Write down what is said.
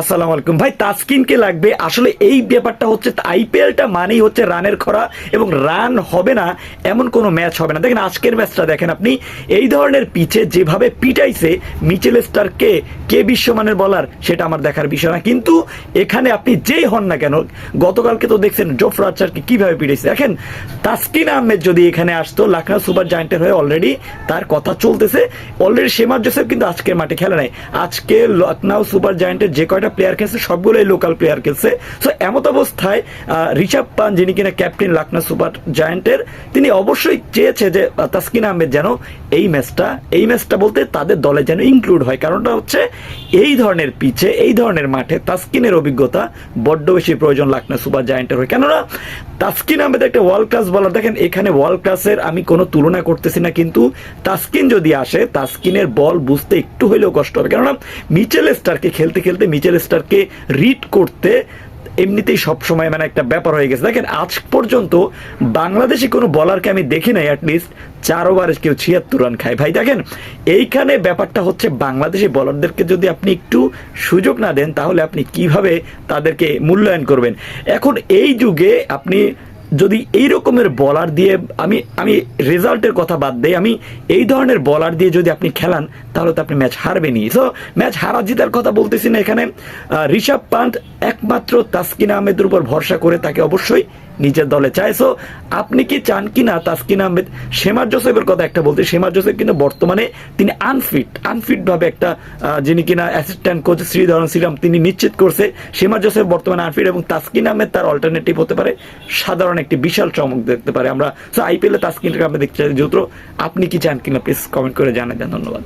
আসসালামু আলাইকুম। ভাই তাসকিনকে লাগবে? আসলে এই ব্যাপারটা হচ্ছে, আইপিএলটা মানেই হচ্ছে রানের খরা এবং রান হবে না, এমন কোনো ম্যাচ হবে না। দেখেন, আজকের ম্যাচটা দেখেন আপনি। এই ধরনের পিচে যেভাবে পিটাইছে মিচেল স্টারকে কে বিশ্বমানের বলার সেটা আমার দেখার বিষয় না। কিন্তু এখানে আপনি যেই হন না কেন, গতকালকে তো দেখছেন জোফরা আচারকে কীভাবে পিটাইছে। দেখেন, তাসকিন আহমেদ যদি এখানে আসতো লখনৌ সুপার জায়েন্টের হয়ে অলরেডি তার কথা চলতেছে। অলরেডি শেমার জোসেফ কিন্তু আজকের মাঠে খেলে নাই। আজকে লখনৌ সুপার জায়েন্টের যে কয়টা প্লেয়ার খেলছে, সবগুলোই লোকাল প্লেয়ার খেলছে। সো এমত অবস্থায় ঋষভ পান যিনি কিনা ক্যাপ্টেন লখনৌ সুপার জায়েন্টের, তিনি অবশ্যই চেয়েছে যে তাসকিন আহমেদ যেন এই ম্যাচটা এই ম্যাচটা বলতে তাদের দলে যেন ইনক্লুড হয়। কারণটা হচ্ছে, এই ধরনের পিচে, এই ধরনের মাঠে তাসকিনের অভিজ্ঞতা বড্ড বেশি প্রয়োজন লখনৌ সুপার জায়েন্টের হয়। কেননা, তাসকিন আহমেদ একটা ওয়ার্ল্ড ক্লাস বলার দেখেন, এখানে ওয়ার্ল্ড ক্লাসের আমি কোনো তুলনা করতেছি না, কিন্তু তাসকিন যদি আসে, তাসকিনের বল বুঝতে একটু হলেও কষ্ট হবে। কেননা, মিচেল স্টারকে খেলতে খেলতে মিচেল স্টারকে রিড করতে এমনিতেই সবসময় মানে একটা ব্যাপার হয়ে গেছে। দেখেন, আজ পর্যন্ত বাংলাদেশি কোনো বলারকে আমি দেখি নাই অ্যাটলিস্ট চার ওভারে কেউ ছিয়াত্তর রান খায়। ভাই, দেখেন, এইখানে ব্যাপারটা হচ্ছে বাংলাদেশি বলারদেরকে যদি আপনি একটু সুযোগ না দেন, তাহলে আপনি কীভাবে তাদেরকে মূল্যায়ন করবেন? এখন এই যুগে আপনি যদি এই রকমের বলার দিয়ে আমি আমি রেজাল্টের কথা বাদ দেই, আমি এই ধরনের বলার দিয়ে যদি আপনি খেলান, তাহলে তো আপনি ম্যাচ হারবেনই। সো ম্যাচ হারা জিতার কথা বলতেছি না এখানে। ঋষভ পান্ত একমাত্র তাসকিন আহমেদের উপর ভরসা করে তাকে অবশ্যই নিজের দলে। সো আপনি কি চান কি না তাসকিন আহমেদ শেমার জোসেফের কথা একটা বলতে শেমার জোসেফ কিন্তু বর্তমানে তিনি আনফিট আনফিট ভাবে একটা যিনি কিনা অ্যাসিস্ট্যান্ট কোচ শ্রীধরন শ্রীরাম, তিনি নিশ্চিত করছে শেমার জোসেফ বর্তমানে আনফিট এবং তাসকিন আহমেদ তার অল্টারনেটিভ হতে পারে। সাধারণ একটি বিশাল চমক দেখতে পারে আমরা। সো আইপিএলে তাসকিনকে আমরা দেখতে চাই। যেহেতু আপনি কি চান কিনা? প্লিজ কমেন্ট করে জানাই ধন্যবাদ।